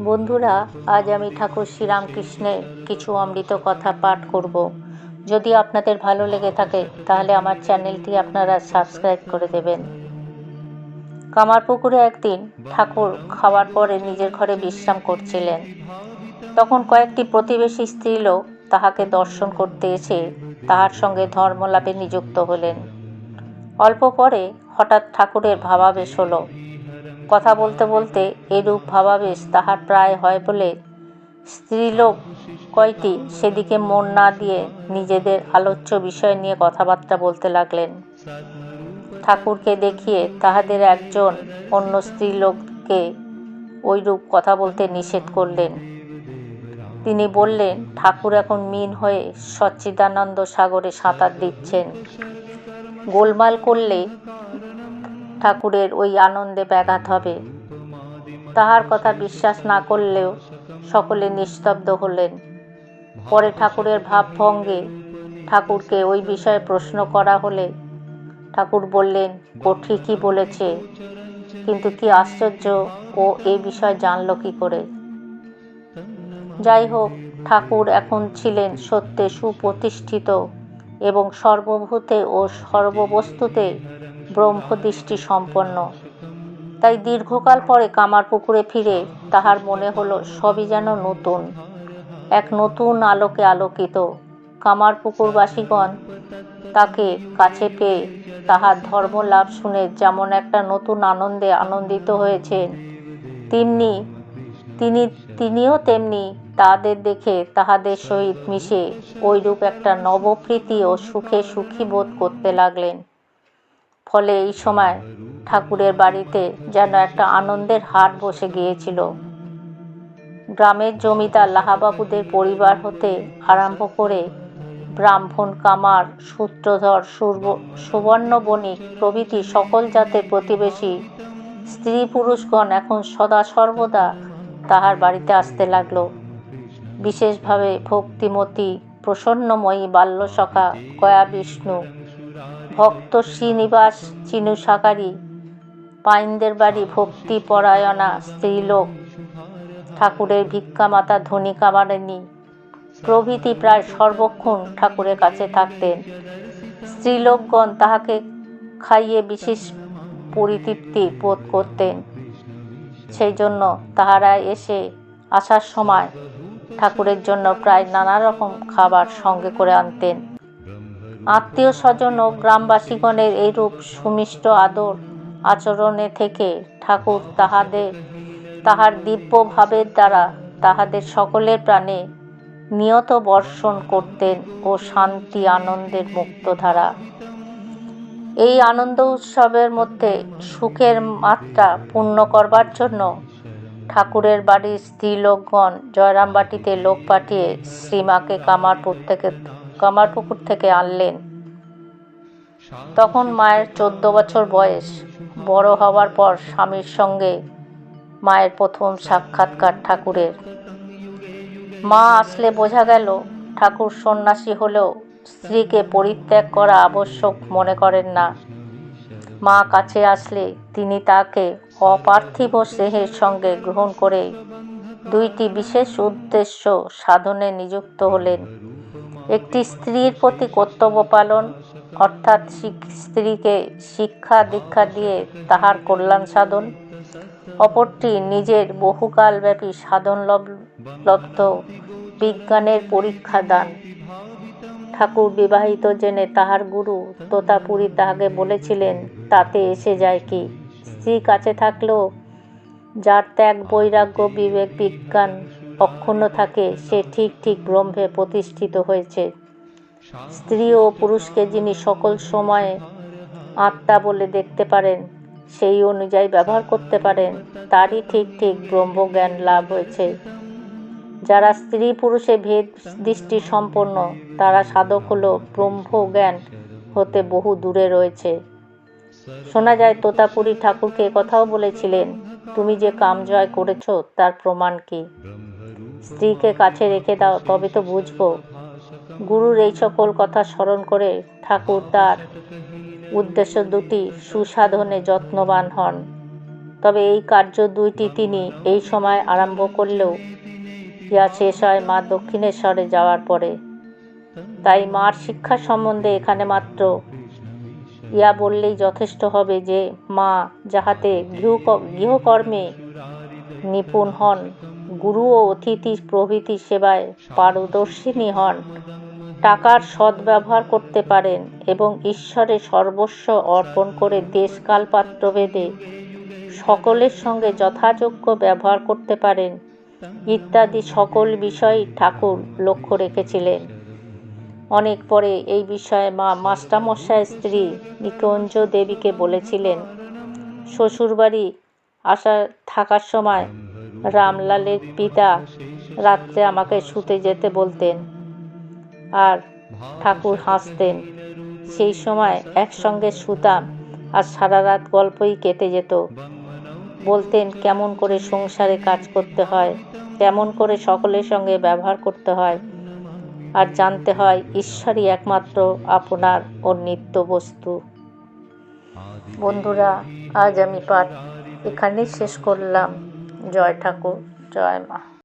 বন্ধুরা, আজ আমি ঠাকুর শ্রীরামকৃষ্ণের কিছু অমৃত কথা পাঠ করব। যদি আপনাদের ভালো লেগে থাকে, তাহলে আমার চ্যানেলটি আপনারা সাবস্ক্রাইব করে দেবেন। কামারপুকুরে একদিন ঠাকুর খাওয়ার পরে নিজের ঘরে বিশ্রাম করছিলেন। তখন কয়েকটি প্রতিবেশী স্ত্রীলোক তাহাকে দর্শন করতে এসে তাহার সঙ্গে ধর্মলাভে নিযুক্ত হলেন। অল্প পরে হঠাৎ ঠাকুরের ভাবাবেশ হলো কথা বলতে বলতে এরূপ ভাবাবেশ তাহার প্রায় হয় বলে স্ত্রীলোক কয়টি সেদিকে মন না দিয়ে নিজেদের আলোচ্য বিষয় নিয়ে কথাবার্তা বলতে লাগলেন। ঠাকুরকে দেখিয়ে তাহাদের একজন অন্য স্ত্রীলোককে ওইরূপ কথা বলতে নিষেধ করলেন। তিনি বললেন, ঠাকুর এখন মিন হয়ে সচ্চিদানন্দ সাগরে সাঁতার দিচ্ছেন। গোলমাল করলে ঠাকুরের ওই আনন্দে ব্যাঘাত হবে। তাহার কথা বিশ্বাস না করলেও সকলে নিস্তব্ধ হলেন। পরে ঠাকুরের ভাবভঙ্গে ঠাকুরকে ওই বিষয়ে প্রশ্ন করা হলে ঠাকুর বললেন, ও ঠিকই বলেছে, কিন্তু কি আশ্চর্য, ও এ বিষয় জানল কি করে? যাই হোক, ঠাকুর এখন ছিলেন সত্যে সুপ্রতিষ্ঠিত এবং সর্বভূতে ও সর্ববস্তুতে ব্রহ্মদৃষ্টি সম্পন্ন। তাই দীর্ঘকাল পরে কামারপুকুরে ফিরে তাহার মনে হলো সবই যেন নতুন। এক নতুন আলোকে আলোকিত। কামারপুকুরবাসীগণ তাকে কাছে পেয়ে তাহার ধর্ম লাভ শুনে যেমন একটা নতুন আনন্দে আনন্দিত হয়েছেন তেমনি তিনি, তিনিও তেমনি তাদের দেখে তাহাদের সহিত মিশে ওইরূপ একটা নবপ্রীতি ও সুখে সুখী বোধ করতে লাগলেন। ফলে এই সময় ঠাকুরের বাড়িতে যেন একটা আনন্দের হাট বসে গিয়েছিল। গ্রামের জমিদার লাহাবাবুদের পরিবার হতে আরম্ভ করে ব্রাহ্মণ, কামার সূত্রধর সুবর্ণ বণিক প্রভৃতি সকল জাতের প্রতিবেশী স্ত্রী পুরুষগণ এখন সদা সর্বদা তাহার বাড়িতে আসতে লাগল। বিশেষভাবে ভক্তিমতী, প্রসন্নময়ী বাল্যসখা কয়া বিষ্ণু ভক্ত শ্রীনিবাস চিনু সাকারি পাইনদের বাড়ি ভক্তি পরায়ণা স্ত্রীলোক, ঠাকুরের ভিক্ষামাতা ধনী কামারেনি প্রভৃতি প্রায় সর্বক্ষণ ঠাকুরের কাছে থাকতেন। স্ত্রীলোকগণ তাহাকে খাইয়ে বিশেষ পরিতৃপ্তি বোধ করতেন। সেই জন্য তাহারা এসে আসার সময় ঠাকুরের জন্য প্রায় নানা রকম খাবার সঙ্গে করে আনতেন। আত্মীয় স্বজন ও গ্রামবাসীগণের এইরূপ সুমিষ্ট আদর আচরণে থেকে ঠাকুর তাহাদের, তাহার দিব্য ভাবের দ্বারা তাহাদের সকলের প্রাণে নিয়ত বর্ষণ করতেন ও শান্তি আনন্দের মুক্তধারা এই আনন্দ উৎসবের মধ্যে সুখের মাত্রা পূর্ণ করবার জন্য ঠাকুরের বাড়ির স্ত্রীলোকগণ জয়রামবাটিতে লোক পাঠিয়ে শ্রীমাকে কামার কামারপুর থেকে কামারপুকুর থেকে আনলেন। তখন মায়ের চোদ্দ বছর বয়স। বড় হওয়ার পর স্বামীর সঙ্গে মায়ের প্রথম সাক্ষাৎকার ঠাকুরের। মা আসলে বোঝা গেল, ঠাকুর সন্ন্যাসী হলেও স্ত্রীকে পরিত্যাগ করা আবশ্যক মনে করেন না। মা কাছে আসলে তিনি তাকে অপার্থিব স্নেহের সঙ্গে গ্রহণ করে দুইটি বিশেষ উদ্দেশ্য সাধনে নিযুক্ত হলেন। একটি স্ত্রীর প্রতি কর্তব্য পালন, অর্থাৎ স্ত্রীকে শিক্ষা দীক্ষা দিয়ে তাহার কল্যাণ সাধন। অপরটি নিজের বহুকালব্যাপী সাধনলব্ধ বিজ্ঞানের পরীক্ষা দান। ঠাকুর বিবাহিত জেনে তাহার গুরু তোতাপুরী তাহাকে বলেছিলেন, তাতে এসে যায় কি? স্ত্রী কাছে থাকলেও যার ত্যাগ, বৈরাগ্য, বিবেক, বিজ্ঞান অক্ষুণ্ণ থাকে, সে ঠিক ঠিক ব্রহ্মে প্রতিষ্ঠিত হয়েছে। স্ত্রী ও পুরুষকে যিনি সকল সময়ে আত্মা বলে দেখতে পারেন, সেই অনুযায়ী ব্যবহার করতে পারেন, তারই ঠিক ঠিক ব্রহ্মজ্ঞান লাভ হয়েছে। যারা স্ত্রী পুরুষে ভেদ দৃষ্টি সম্পন্ন, তারা সাধক হল ব্রহ্মজ্ঞান হতে বহু দূরে রয়েছে। শোনা যায়, তোতাপুরী ঠাকুরকে কথাও বলেছিলেন, তুমি যে কাম জয় করেছ, তার প্রমাণ কি? স্ত্রীকে কাছে রেখে দাও, তবে তো বুঝব। গুরুর এই সকল কথা স্মরণ করে ঠাকুর তার উদ্দেশ্য দুটি সুসাধনে যত্নবান হন। তবে এই কার্য দুইটি তিনি এই সময় আরম্ভ করলেও ইহা শেষ হয় মা দক্ষিণেশ্বরে যাওয়ার পরে। তাই মার শিক্ষা সম্বন্ধে এখানে মাত্র ইয়া বললেই যথেষ্ট হবে যে, মা যাহাতে গৃহ গৃহকর্মে নিপুণ হন গুরু ও অতিথি প্রভৃতি সেবায় পারদর্শিনী হন। টাকার সদ্ব্যবহার করতে পারেন এবং ঈশ্বরের সর্বস্ব অর্পণ করে দেশকাল পাত্রভেদে সকলের সঙ্গে যথাযোগ্য ব্যবহার করতে পারেন। ইত্যাদি সকল বিষয়ই ঠাকুর লক্ষ্য রেখেছিলেন। অনেক পরে এই বিষয়ে মা মাস্টারমশাইয়ের স্ত্রী নিকুঞ্জ দেবীকে বলেছিলেন শ্বশুরবাড়ি আসা থাকার সময় রামলালের পিতা রাত্রে আমাকে শুতে যেতে বলতেন আর ঠাকুর হাসতেন। সেই সময় একসঙ্গে শুতাম আর সারা রাত গল্পই কেটে যেত। বলতেন, কেমন করে সংসারে কাজ করতে হয়, কেমন করে সকলের সঙ্গে ব্যবহার করতে হয়, আর জানতে হয় ঈশ্বরই একমাত্র আপনার ও নিত্য বস্তু। বন্ধুরা, আজ আমি পাঠ এখানেই শেষ করলাম। জয় ঠাকুর জয় মা।